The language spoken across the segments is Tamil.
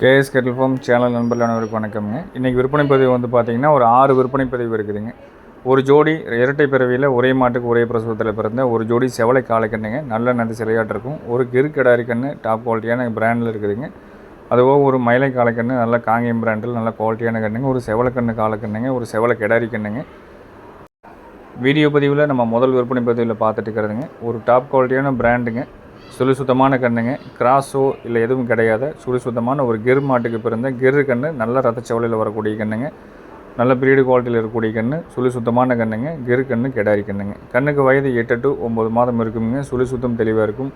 கேஎஸ் கெட்டில் ஃபார்ம் சேனல் நண்பர்கள் அனைவருக்கு வணக்கம்ங்க. இன்றைக்கி விற்பனை பதிவு வந்து பார்த்தீங்கன்னா ஒரு ஆறு விற்பனை பதிவு இருக்குதுங்க. ஒரு ஜோடி இரட்டை பிறவியில் ஒரே மாட்டுக்கு ஒரே பிரசவத்தில் பிறந்த ஒரு ஜோடி செவலை காலைக்கண்ணுங்க நல்ல நந்தி சிலையாட்டு இருக்கும். ஒரு கிருக்கடாரி கண்ணு டாப் குவாலிட்டியான பிராண்டில் இருக்குதுங்க. அதுவோ ஒரு மயிலை காலைக்கண்ணு நல்ல காங்கேயம் பிராண்டில் நல்ல குவாலிட்டியான கண்ணுங்க. ஒரு செவலக்கண்ணு காலக்கண்ணுங்க ஒரு செவலை கிடாரி கண்ணுங்க. வீடியோ பதிவில் நம்ம முதல் விற்பனை பதிவில் பார்த்துட்டு இருக்கிறதுங்க. ஒரு டாப் குவாலிட்டியான பிராண்டுங்க சுழி சுத்தமான கண்ணுங்க. கிராஸோ இல்லை எதுவும் கிடையாது. சுழி சுத்தமான ஒரு கிர் மாட்டுக்கு பிறந்த கிர் கண்ணு நல்ல ரத்தச்சவலையில் வரக்கூடிய கண்ணுங்க. நல்ல பிரீடு குவாலிட்டியில் இருக்கக்கூடிய கண்ணு சுழி சுத்தமான கண்ணுங்க. கிர் கண்ணு கெடாரி கண்ணுங்க. கண்ணுக்கு வயது எட்டு டு ஒம்பது மாதம் இருக்குங்க. சுழி சுத்தம் தெளிவாக இருக்கும்.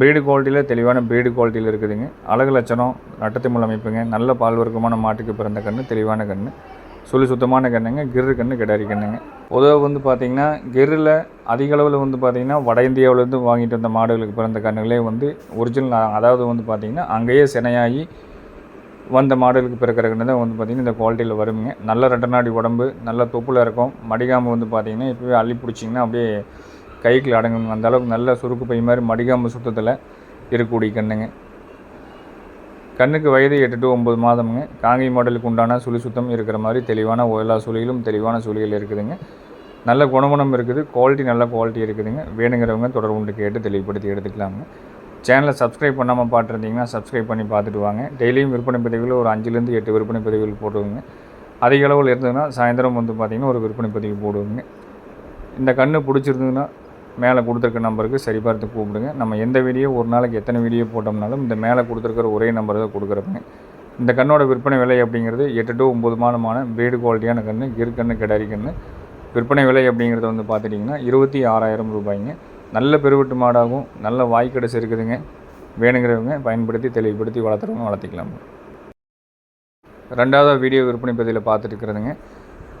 பிரீடு குவாலிட்டியில் தெளிவான பிரீடு குவாலிட்டியில் இருக்குதுங்க. அழகு லட்சணம் நட்டத்திமுள் அமைப்புங்க. நல்ல பால்வர்க்கமான மாட்டுக்கு பிறந்த கண்ணு தெளிவான கண்ணு. சுழி சுத்தமான கண்ணுங்க கிரு கண்ணு கிடாரி கண்ணுங்க. பொதுவாக வந்து பார்த்திங்கன்னா கிர்ரில் அதிக அளவில் வந்து பார்த்திங்கன்னா வட இந்தியாவிலேருந்து வாங்கிட்டு வந்த மாடுகளுக்கு பிறந்த கண்ணுகளே வந்து ஒரிஜினல் அதாவது வந்து பார்த்திங்கன்னா அங்கேயே சினையாகி வந்த மாடுகளுக்கு பிறக்கிற கண்ணு தான் வந்து பார்த்திங்கன்னா இந்த குவாலிட்டியில் வருங்க. நல்ல ரெண்டு நாடி உடம்பு நல்ல தொப்புல இருக்கும். மடிகாம்பு வந்து பார்த்திங்கன்னா இப்போவே அள்ளி பிடிச்சிங்கன்னா அப்படியே கைக்குள்ள அடங்குங்க அந்த அளவுக்கு நல்ல சுருக்கு பை மாதிரி மடிகாம்பு சுத்தத்தில் இருக்கக்கூடிய கண்ணுங்க. கண்ணுக்கு வயது எட்டு டு ஒம்பது மாதமுங்க. காங்கை மாடலுக்கு உண்டான சுழி சுத்தம் இருக்கிற மாதிரி தெளிவான எல்லா சுழியிலும் தெளிவான சுழிகள் இருக்குதுங்க. நல்ல குணகுணம் இருக்குது. குவாலிட்டி நல்ல குவாலிட்டி இருக்குதுங்க. வேணுங்கிறவங்க தொடர்பு கொண்டு கேட்டு தெளிவுபடுத்தி எடுத்துக்கலாங்க. சேனலை சப்ஸ்கிரைப் பண்ணாமல் பார்த்துருந்தீங்கன்னா சப்ஸ்கிரைப் பண்ணி பார்த்துட்டு வாங்க. டெய்லியும் விற்பனை பதிவில் ஒரு அஞ்சுலேருந்து எட்டு விற்பனை பதிவுகள் போடுவோங்க. அதிக அளவில் இருந்ததுன்னா சாயந்தரம் வந்து பார்த்திங்கன்னா ஒரு விற்பனை பதிவு போடுவோங்க. இந்த கன்று பிடிச்சிருந்ததுன்னா மேலே கொடுத்துருக்க நம்பருக்கு சரிபார்த்து கூப்பிடுங்க. நம்ம எந்த வீடியோ ஒரு நாளைக்கு எத்தனை வீடியோ போட்டோம்னாலும் இந்த மேலே கொடுத்துருக்கிற ஒரே நம்பர் தான் கொடுக்குறப்பங்க. இந்த கண்ணோட விற்பனை விலை அப்படிங்கிறது எட்டு டு ஒம்பது மாதமான பிரீடு குவாலிட்டியான கன்று கிர் கன்று கிடாரி கன்று விற்பனை விலை அப்படிங்கிறது வந்து பார்த்துட்டிங்கன்னா இருபத்தி ஆறாயிரம் ரூபாய்ங்க. நல்ல பெருவெட்டு மாடாகவும் நல்ல வாய்க்கடைசி இருக்குதுங்க. வேணுங்கிறவங்க பயன்படுத்தி தெளிவுபடுத்தி வளர்த்துறவங்க வளர்த்திக்கலாம் ரெண்டாவது வீடியோ விற்பனை பதிவில் பார்த்துட்டு இருக்கிறதுங்க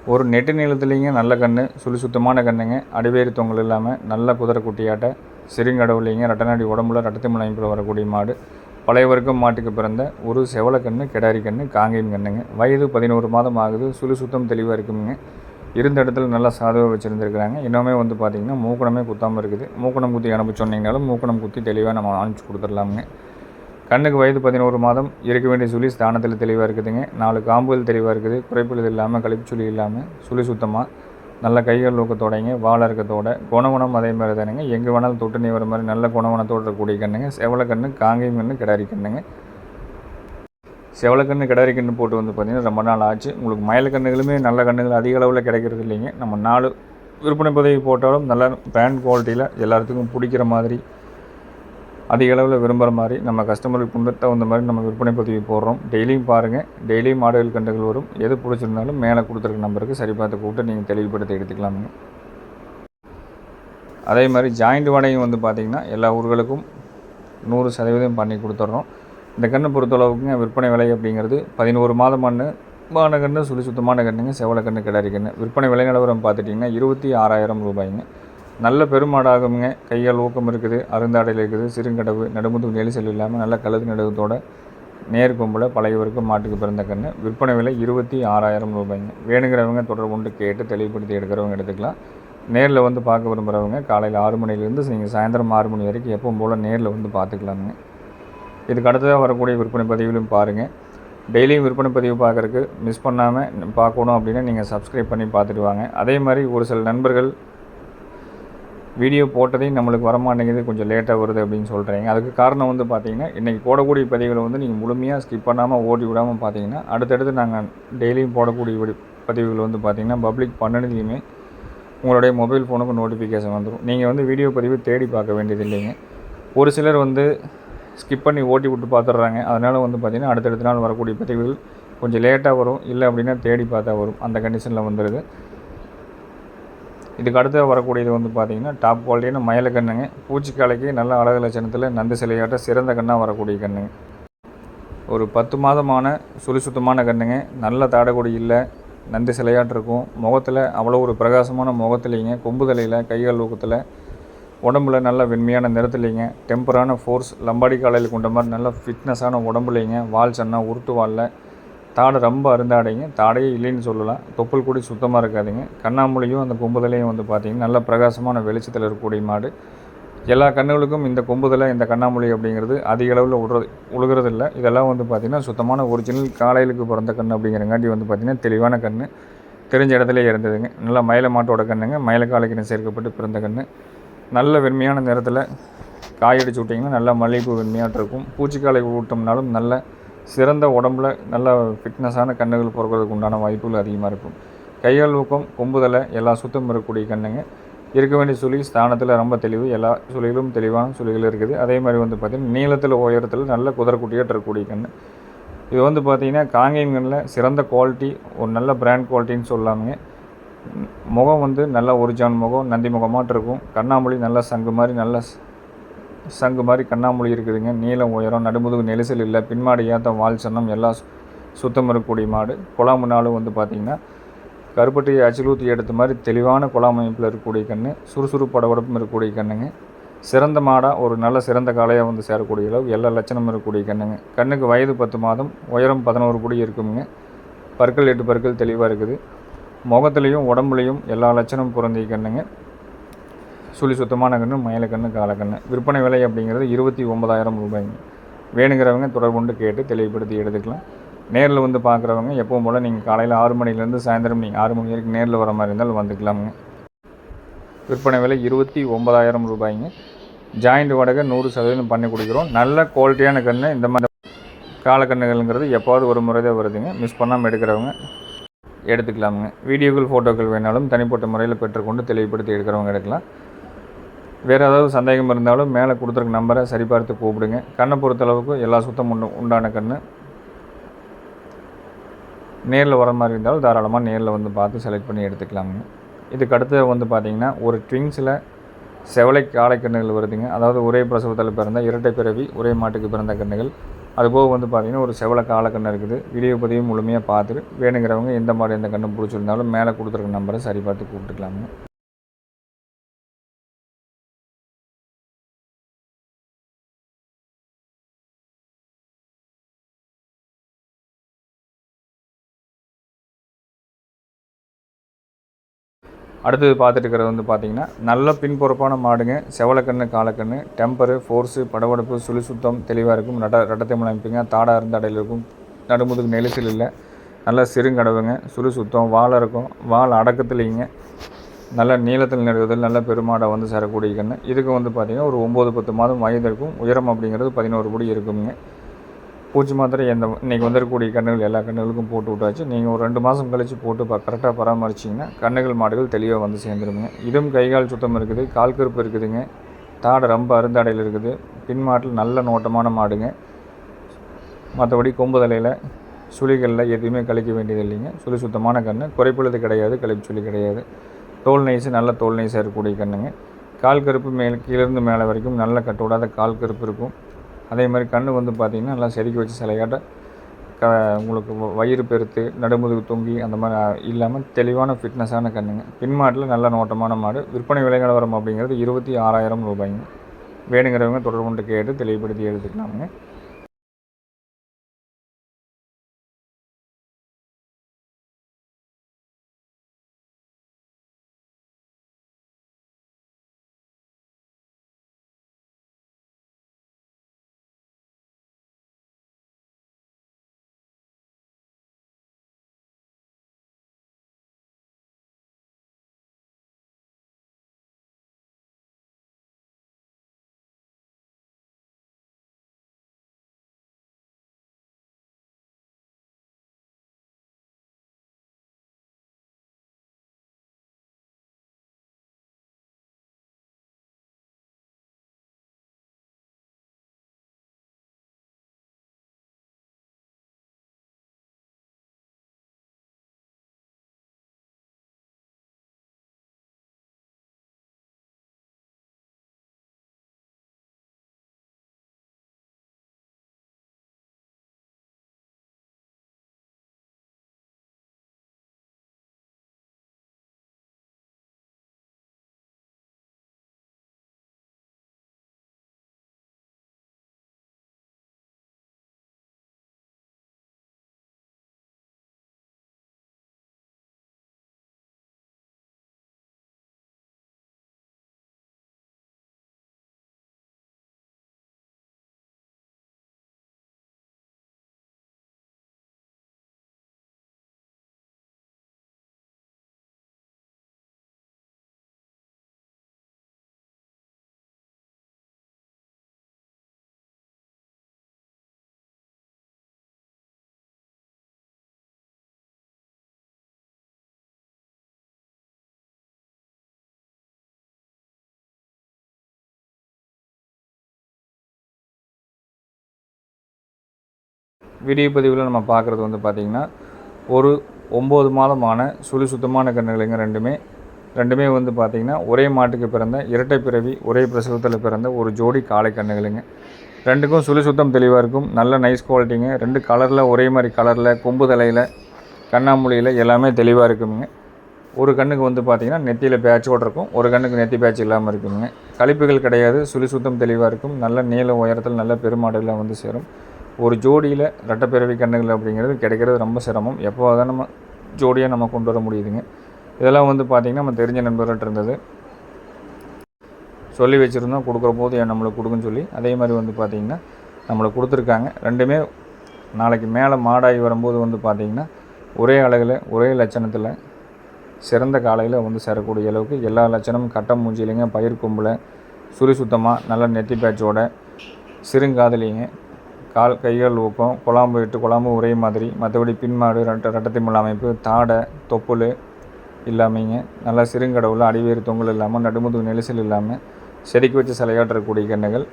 ஒரு நெட்டு நீளத்துலேங்க நல்ல கன்று சுழி சுத்தமான கண்ணுங்க அடிவேறு தொங்கல் இல்லாமல் நல்ல குதிரை குட்டியாட்ட சிறுங்கடவுலைங்க ரெட்டநாடி உடம்புல ரட்டத்து அமைப்பில் வரக்கூடிய மாடு பழைய வர்க்கம் மாட்டுக்கு பிறந்த ஒரு செவலக்கண்ணு கிடாரி கண்ணு காங்கேயம் கண்ணுங்க. வயது பதினோரு மாதம் ஆகுது சுழி சுத்தம் தெளிவாக இருக்குங்க இருந்த இடத்துல நல்லா சாதுவாக வச்சுருந்துருக்குறாங்க. இன்னுமே வந்து பார்த்திங்கன்னா மூக்கணமே குத்தாமல் இருக்குது. மூக்கணம் குத்தி அனுப்பி சொன்னீங்கனாலும் மூக்கணம் குத்தி தெளிவாக நம்ம அனுப்பிச்சி கொடுத்துடலாமுங்க. கண்ணுக்கு வயது பதினோரு மாதம் இருக்க வேண்டிய சுழி ஸ்தானத்தில் தெளிவாக இருக்குதுங்க. நாலு காம்புகள் தெளிவாக இருக்குது. குறைப்புகள் இல்லாமல் கழிப்பு சுழி இல்லாமல் சுழி சுத்தமாக நல்ல கைகள் ஊக்கத்தோடைங்க வாழை இருக்கத்தோட குணவனம் அதே மாதிரி தானுங்க. எங்கே வேணாலும் தொட்டு நீ வர மாதிரி நல்ல குணவனத்தோடு இருக்கக்கூடிய கண்ணுங்க. செவலை கண்ணு காங்கேயம் கண்ணு கிடாரி கண்ணுங்க. செவலக்கண்ணு கிடாரி கண்ணு போட்டு வந்து பார்த்திங்கன்னா ரொம்ப நாள் ஆச்சு. உங்களுக்கு மயில கண்ணுகளுமே நல்ல கண்ணுகள் அதிக அளவில் கிடைக்கிறது இல்லைங்க. நம்ம நாலு விற்பனை பதவி போட்டாலும் நல்ல பிராண்ட் குவாலிட்டியில் எல்லாத்துக்கும் பிடிக்கிற மாதிரி அதிக அளவில் விரும்புகிற மாதிரி நம்ம கஸ்டமருக்கு கொண்டு தகுந்த மாதிரி நம்ம விற்பனை பதிவு போடுறோம். டெய்லியும் பாருங்கள் டெய்லியும் மாடல் கண்டுகள் வரும். எது பிடிச்சிருந்தாலும் மேலே கொடுத்துருக்க நம்பருக்கு சரி பார்த்து கூப்பிட்டு நீங்கள் தெளிவுபடுத்தி எடுத்துக்கலாமுங்க அதே மாதிரி ஜாயிண்ட் வாடகையும் வந்து பார்த்திங்கன்னா எல்லா ஊர்களுக்கும் நூறு சதவீதம் பண்ணி கொடுத்துட்றோம் இந்த கன்று பொறுத்தளவுக்குங்க விற்பனை விலை அப்படிங்கிறது பதினோரு மாதம் மண்ணு மான கன்று சுத்தமான கண்ணுங்க செவலை கன்று கிடாரி கன்று விற்பனை விலை நிலவரம் பார்த்துட்டிங்கன்னா இருபத்தி ஆறாயிரம் ரூபாய்ங்க. நல்ல பெருமாடாகுங்க கையால் ஊக்கம் இருக்குது அருந்தாடையில் இருக்குது சிறுங்கடவு நடுமுதுகு செல்லு இல்லாமல் நல்ல கழுது நடுவத்தோட நேர் கும்பல பழையவருக்கு மாட்டுக்கு பிறந்த கன்று. விற்பனை விலை இருபத்தி ஆறாயிரம் ரூபாய்ங்க. வேணுங்கிறவங்க தொடர்பு கொண்டு கேட்டு தெளிவுபடுத்தி எடுக்கிறவங்க எடுத்துக்கலாம். நேரில் வந்து பார்க்க விரும்புகிறவங்க காலையில் ஆறு மணிலேருந்து நீங்கள் சாயந்தரம் ஆறு மணி வரைக்கும் எப்பவும் போல் நேரில் வந்து பார்த்துக்கலாமுங்க. இதுக்கு அடுத்ததாக வரக்கூடிய விற்பனை பதிவுலையும் பாருங்கள் டெய்லியும் விற்பனை பதிவு பார்க்குறக்கு மிஸ் பண்ணாமல் பார்க்கணும் அப்படின்னா நீங்கள் சப்ஸ்கிரைப் பண்ணி பார்த்துட்டு வாங்க. அதே மாதிரி ஒரு சில நண்பர்கள் வீடியோ போட்டதையும் நம்மளுக்கு வரமாட்டேங்குது கொஞ்சம் லேட்டாக வருது அப்படின்னு சொல்கிறீங்க அதுக்கு காரணம் வந்து பார்த்தீங்கன்னா இன்றைக்கி போடக்கூடிய பதிவுகளை வந்து நீங்கள் முழுமையாக ஸ்கிப் பண்ணாமல் ஓட்டி விடாமல் பார்த்தீங்கன்னா அடுத்தடுத்து நாங்கள் டெய்லியும் போடக்கூடிய பதிவுகள் வந்து பார்த்தீங்கன்னா பப்ளிக் பண்ணதுலையுமே உங்களுடைய மொபைல் ஃபோனுக்கு நோட்டிஃபிகேஷன் வந்துடும் நீங்கள் வந்து வீடியோ பதிவு தேடி பார்க்க வேண்டியது இல்லைங்க. ஒரு சிலர் வந்து ஸ்கிப் பண்ணி ஓட்டி விட்டு பார்த்துட்றாங்க அதனால் வந்து பார்த்திங்கன்னா அடுத்தடுத்த நாள் வரக்கூடிய பதிவுகள் கொஞ்சம் லேட்டாக வரும். இல்லை அப்படின்னா தேடி பார்த்தா வரும். அந்த கண்டிஷனில் வந்துடுது இதுக்கு அடுத்து வரக்கூடியது வந்து பார்த்திங்கன்னா டாப் குவாலிட்டியான மயில கண்ணுங்க. பூச்சிக்காலைக்கு நல்ல அழகு லட்சணத்தில் நந்து சிலையாட்ட சிறந்த கண்ணாக வரக்கூடிய கண்ணுங்க. ஒரு பத்து மாதமான சுழிசுத்தமான கண்ணுங்க. நல்ல தாடகுடி இல்லை நந்தி சிலையாட்டிருக்கும் முகத்தில் அவ்வளோ ஒரு பிரகாசமான முகத்துலேங்க கொம்பு தலையில் கைகால் ஊக்கத்தில் உடம்புல நல்ல வெண்மையான நிறத்துலேங்க டெம்பரான ஃபோர்ஸ் லம்பாடி காலையில் கொண்ட மாதிரி நல்ல ஃபிட்னஸான உடம்புலேங்க வால் சன்னா உருட்டு வாலில் தாடை ரொம்ப அருந்தாடைங்க தாடையே இல்லைன்னு சொல்லலாம் தொப்புள் கூடி சுத்தமாக இருக்காதுங்க. கண்ணாமூலியும் அந்த கொம்புதலையும் வந்து பார்த்திங்கன்னா நல்ல பிரகாசமான வெளிச்சத்தில் இருக்கக்கூடிய மாடு. எல்லா கண்ணுகளுக்கும் இந்த கொம்புதலை இந்த கண்ணாமூலி அப்படிங்கிறது அதிக அளவில் விடுறது உழுகிறதில்ல. இதெல்லாம் வந்து பார்த்திங்கன்னா சுத்தமான ஒரிஜினல் காலையிலுக்கு பிறந்த கண் அப்படிங்கிறங்காட்டி வந்து பார்த்திங்கன்னா தெளிவான கண் தெரிஞ்ச இடத்துல இருந்ததுங்க. நல்லா மயில மாட்டோட கண்ணுங்க. மயில காலைக்கின சேர்க்கப்பட்டு பிறந்த கண் நல்ல வெண்மையான நேரத்தில் காயடிச்சு விட்டிங்கன்னா நல்லா மல்லிகைப்பூ வெண்மையாக இருக்கும். பூச்சிக்காலை விட்டோம்னாலும் நல்ல சிறந்த உடம்புல நல்ல ஃபிட்னஸான கண்ணுகள் பிறக்கிறதுக்கு உண்டான வாய்ப்புகள் அதிகமாக இருக்கும். கைகள் ஊக்கம் கொம்புதலை எல்லா சுத்தம் இருக்கக்கூடிய கண்ணுங்க. இருக்க வேண்டிய சுழி ஸ்தானத்தில் ரொம்ப தெளிவு எல்லா சுழிகளும் தெளிவான சுழிகள் இருக்குது. அதே மாதிரி வந்து பார்த்திங்கன்னா நீளத்தில் உயரத்தில் நல்ல குதிரக்குட்டியாக இருக்கக்கூடிய கண் இது வந்து பார்த்திங்கன்னா காங்கேயம் கண்ணில் சிறந்த குவாலிட்டி ஒரு நல்ல பிராண்ட் குவாலிட்டின்னு சொல்லாமுங்க. முகம் வந்து நல்ல ஒரிஜான் முகம் நந்தி முகமாட்டு இருக்கும். கண்ணாமொழி நல்ல சங்கு மாதிரி நல்ல சங்கு மாதிரி கண்ணாமொழி இருக்குதுங்க. நீளம் உயரம் நடுமுதுகு நெரிசல் இல்லை. பின்மாடு ஏற்ற வால் சன்னம் எல்லாம் சுத்தம் இருக்கக்கூடிய மாடு. குழாம்பு நாளும் வந்து பார்த்திங்கன்னா கருப்பட்டியை அச்சிலூத்தி எடுத்த மாதிரி தெளிவான குழாம் அமைப்பில் இருக்கக்கூடிய கன்று சுறுசுறுப்பு படபடப்பும் இருக்கக்கூடிய கண்ணுங்க. சிறந்த மாடாக ஒரு நல்ல சிறந்த காளையாக வந்து சேரக்கூடிய அளவு எல்லா லட்சணமும் இருக்கக்கூடிய கண்ணுங்க. கண்ணுக்கு வயது பத்து மாதம் உயரம் பதினோரு குடி இருக்குங்க. பற்கள் எட்டு பற்கள் தெளிவாக இருக்குது. முகத்துலேயும் உடம்புலையும் எல்லா லட்சணமும் பொருந்திய கண்ணுங்க. சுழி சுத்தமான கன்று மயிலக்கன்று கன்று காலக்கண்ணு விற்பனை விலை அப்படிங்கிறது இருபத்தி ஒன்பதாயிரம் ரூபாய்ங்க வேணுங்கிறவங்க தொடர்பு கொண்டு கேட்டு தெளிவுபடுத்தி எடுத்துக்கலாம். நேரில் வந்து பார்க்குறவங்க எப்பவும் போல் நீங்கள் காலையில் ஆறு மணிலேருந்து சாயந்தரம் நீங்கள் ஆறு மணி வரைக்கும் நேரில் வர மாதிரி இருந்தாலும் வந்துக்கலாமுங்க. விற்பனை விலை இருபத்தி ஒன்பதாயிரம் ரூபாய்ங்க. ஜாயிண்ட் வாடகை நூறு சதவீதம் பண்ணி கொடுக்குறோம். நல்ல குவாலிட்டியான கன்று இந்த மாதிரி காலக்கண்ணுகள்ங்கிறது எப்போது ஒரு முறை தான் வருதுங்க. மிஸ் பண்ணாமல் எடுக்கிறவங்க எடுத்துக்கலாமுங்க. வீடியோக்கள் ஃபோட்டோக்கள் வேணாலும் தனிப்பட்ட முறையில் பெற்றுக்கொண்டு தெளிவுபடுத்தி எடுக்கிறவங்க எடுக்கலாம். வேறு ஏதாவது சந்தேகம் இருந்தாலும் மேலே கொடுத்துருக்க நம்பரை சரிபார்த்து கூப்பிடுங்க. கண்ணை பொறுத்தளவுக்கு எல்லா சுத்தம் உண்டு உண்டான கன்று நேரில் வர மாதிரி இருந்தாலும் தாராளமாக நேரில் வந்து பார்த்து செலக்ட் பண்ணி எடுத்துக்கலாமுங்க இதுக்கு அடுத்து வந்து பார்த்திங்கன்னா ஒரு ட்விங்ஸில் செவலை காளை கண்ணுகள் வருதுங்க. அதாவது ஒரே பிரசவத்தில் பிறந்த இரட்டை பிறவி ஒரே மாட்டுக்கு பிறந்த கண்ணுகள். அதுபோக வந்து பார்த்திங்கன்னா ஒரு செவலை காலக்கண்ணு இருக்குது. வீடியோ பதிவும் முழுமையாக பார்த்துட்டு வேணுங்கிறவங்க எந்த மாதிரி எந்த கண்ணு பிடிச்சிருந்தாலும் மேலே கொடுத்துருக்க நம்பரை சரி பார்த்து கூப்பிட்டுக்கலாமுங்க அடுத்தது பார்த்துட்டு இருக்கிறது வந்து பார்த்திங்கன்னா நல்ல பின்புறப்பான மாடுங்க. செவலக்கண்ணு காலக்கண்ணு டெம்பரு ஃபோர்ஸு படபடப்பு சுழி சுத்தம் தெளிவாக இருக்கும். நட ரட்டத்தை அமைப்புங்க. தாடாக இருந்த அடையில் இருக்கும். நடுமுதுக்கு நெலிசல் இல்லை. நல்லா சிறுங்கடவுங்க. சுழி சுத்தம் வாழை இருக்கும். வாழை அடக்கத்துலேங்க நல்ல நீளத்தில் நடுவதில் நல்ல பெருமாடை வந்து சேரக்கூடிய கண்ணு. இதுக்கு வந்து பார்த்திங்கன்னா ஒரு ஒம்பது பத்து மாதம் வயது இருக்கும். உயரம் அப்படிங்கிறது பதினோரு படி இருக்குங்க பூச்சி மாத்திரை எந்த இன்றைக்கி வந்திருக்கக்கூடிய கண்ணுகள் எல்லா கண்ணுகளுக்கும் போட்டு விட்டாச்சு. நீங்கள் ஒரு ரெண்டு மாதம் கழித்து போட்டு ப கரெக்டாக பராமரிச்சிங்கன்னா கண்ணுகள் மாடுகள் தெளிவாக வந்து சேர்ந்துருங்க. இதுவும் கைகால் சுத்தம் இருக்குது கால் கருப்பு இருக்குதுங்க. தாடை ரொம்ப அருந்தாடையில் இருக்குது. பின் மாட்டில் நல்ல நோட்டமான மாடுங்க. மற்றபடி கொம்பு தலையில் சுழிகளில் எதுவுமே கழிக்க வேண்டியது இல்லைங்க. சுழி சுத்தமான கண் குறைப்புள்ளது கிடையாது கழிப்பு சுழி கிடையாது. தோல் நைஸு நல்ல தோல் நைஸாக இருக்கக்கூடிய கண்ணுங்க. கால் கருப்பு மேல் கீழேருந்து மேலே வரைக்கும் நல்ல கட்டு கால் கருப்பு இருக்கும். அதே மாதிரி கண் வந்து பார்த்திங்கன்னா நல்லா செதுக்கி வச்சு சிலையாட்ட க உங்களுக்கு வயிறு பெருத்து நடுமுதுகு தொங்கி அந்த மாதிரி இல்லாமல் தெளிவான ஃபிட்னஸான கண்ணுங்க. பின்மாட்டில் நல்ல நோட்டமான மாடு. விற்பனை விலை நிலவரம் அப்படிங்கிறது இருபத்தி ஆறாயிரம் ரூபாய்ங்க. வேணுங்கிறவங்க தொடர்பு கொண்டு கேட்டு தெளிவுபடுத்தி எடுத்துக்கலாமுங்க. வீடியோ பதிவில் நம்ம பார்க்குறது வந்து பார்த்திங்கன்னா ஒரு ஒம்பது மாதமான சுழி சுத்தமான கன்றுகளைங்க ரெண்டுமே. ரெண்டுமே வந்து பார்த்திங்கன்னா ஒரே மாட்டுக்கு பிறந்த இரட்டை பிறவி ஒரே பிரசவத்தில் பிறந்த ஒரு ஜோடி காளை கன்றுகளுங்க. ரெண்டுக்கும் சுழி சுத்தம் தெளிவாக இருக்கும். நல்ல நைஸ் குவாலிட்டிங்க ரெண்டு கலரில் ஒரே மாதிரி கலரில் கொம்பு தலையில் கண்ணாமூலியில் எல்லாமே தெளிவாக இருக்குங்க. ஒரு கண்ணுக்கு வந்து பார்த்திங்கன்னா நெத்தியில் பேட்சோடு இருக்கும். ஒரு கண்ணுக்கு நெத்தி பேட்ச் இல்லாமல் இருக்குங்க. கழிப்புகள் கிடையாது. சுழி சுத்தம் தெளிவாக இருக்கும். நல்ல நீள உயரத்தில் நல்ல பெருமாடுகளை வந்து சேரும். ஒரு ஜோடியில் ரெட்டைப்பிறவி கண்ணுகள் அப்படிங்கிறது கிடைக்கிறது ரொம்ப சிரமம். எப்போ தான் நம்ம ஜோடியாக நம்ம கொண்டு வர முடியுதுங்க. இதெல்லாம் வந்து பார்த்திங்கன்னா நம்ம தெரிஞ்ச நண்பர்கள்ட்ட இருந்தது. சொல்லி வச்சுருந்தோம். கொடுக்குற போது ஏன் நம்மளுக்கு கொடுக்குன்னு சொல்லி. அதே மாதிரி வந்து பார்த்திங்கன்னா நம்மளுக்கு கொடுத்துருக்காங்க. ரெண்டுமே நாளைக்கு மேலே மாடாகி வரும்போது வந்து பார்த்திங்கன்னா ஒரே அழகில் ஒரே லட்சணத்தில் சிறந்த காலையில் வந்து சேரக்கூடிய அளவுக்கு எல்லா லட்சணமும் கட்ட மூஞ்சிலிங்க பயிர் கொம்பில் சுரி சுத்தமாக நல்ல நெத்தி பேட்சோட சிறுங்காதலிங்க கால் கைகள் ஊக்கம். குழாம்பு விட்டு குழாம்பு ஒரே மாதிரி. மற்றபடி பின்மாடு ரெட்ட ரெட்டத்திமுள்ள அமைப்பு தாடை தொப்புள் இல்லாமைங்க. நல்லா சிறுங்கடவுள் அடிவேறு தொங்கல் இல்லாமல் நடுமுதுகு நெரிசல் இல்லாமல் செடிக்கு வச்சு சிலையாற்றக்கூடிய கண்ணுகள்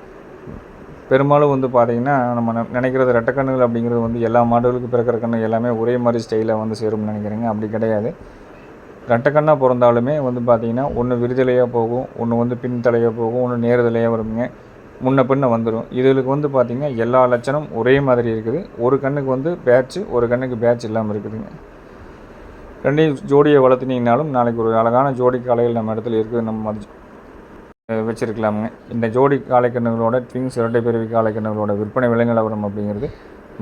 பெரும்பாலும் வந்து பார்த்திங்கன்னா நம்ம நினைக்கிறது ரெட்டை கண்ணுகள் அப்படிங்கிறது வந்து எல்லா மாடுகளுக்கும் பிறக்கிற கண்ணு எல்லாமே ஒரே மாதிரி ஸ்டைலில் வந்து சேரும்னு நினைக்கிறேங்க. அப்படி கிடையாது. ரெட்டை கண்ணாக பிறந்தாலுமே வந்து பார்த்திங்கன்னா ஒன்று விரிதலையாக போகும் ஒன்று வந்து பின் தலையாக போகும் ஒன்று நேர்தலையாக வருங்க முன்ன பின்ன வந்துடும் இதுகளுக்கு வந்து பார்த்திங்கன்னா எல்லா லட்சணம் ஒரே மாதிரி இருக்குது. ஒரு கண்ணுக்கு வந்து பேட்ச் ஒரு கண்ணுக்கு பேட்ச் இல்லாமல் இருக்குதுங்க. ரெண்டையும் ஜோடியை வளர்த்துனீங்கனாலும் நாளைக்கு ஒரு அழகான ஜோடி காளைகள் நம்ம இடத்துல இருக்குது நம்ம மதிச்சு இந்த ஜோடி காலைக்கண்ணுகளோட ட்விங்ஸ் இரட்டை பிறவி காலைக்கண்ணுகளோட விற்பனை விலை நிலவரம் அப்படிங்கிறது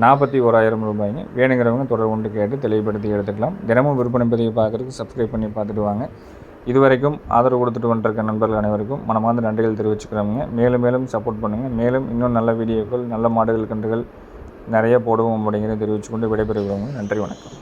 நாற்பத்தி ஓராயிரம் ரூபாய்ங்க. வேணுங்கிறவங்க தொடர்பு கொண்டு கேட்டு தெளிவுபடுத்தி எடுத்துக்கலாம். தினமும் விற்பனை பதிவை பார்க்குறதுக்கு சப்ஸ்கிரைப் பண்ணி பார்த்துட்டு வாங்க. இதுவரைக்கும் ஆதரவு கொடுத்துட்டு வந்துருக்க நண்பர்கள் அனைவருக்கும் மனமார்ந்த நன்றிகள் தெரிவிச்சுக்கிறோங்க. மேலும் மேலும் சப்போர்ட் பண்ணுங்கள் மேலும் இன்னும் நல்ல வீடியோக்கள் நல்ல மாடுகள் கன்றுகள் நிறைய போடுவோம் அப்படிங்கிறத தெரிவித்துக்கொண்டு விடைபெறுகிறோங்க. நன்றி வணக்கம்.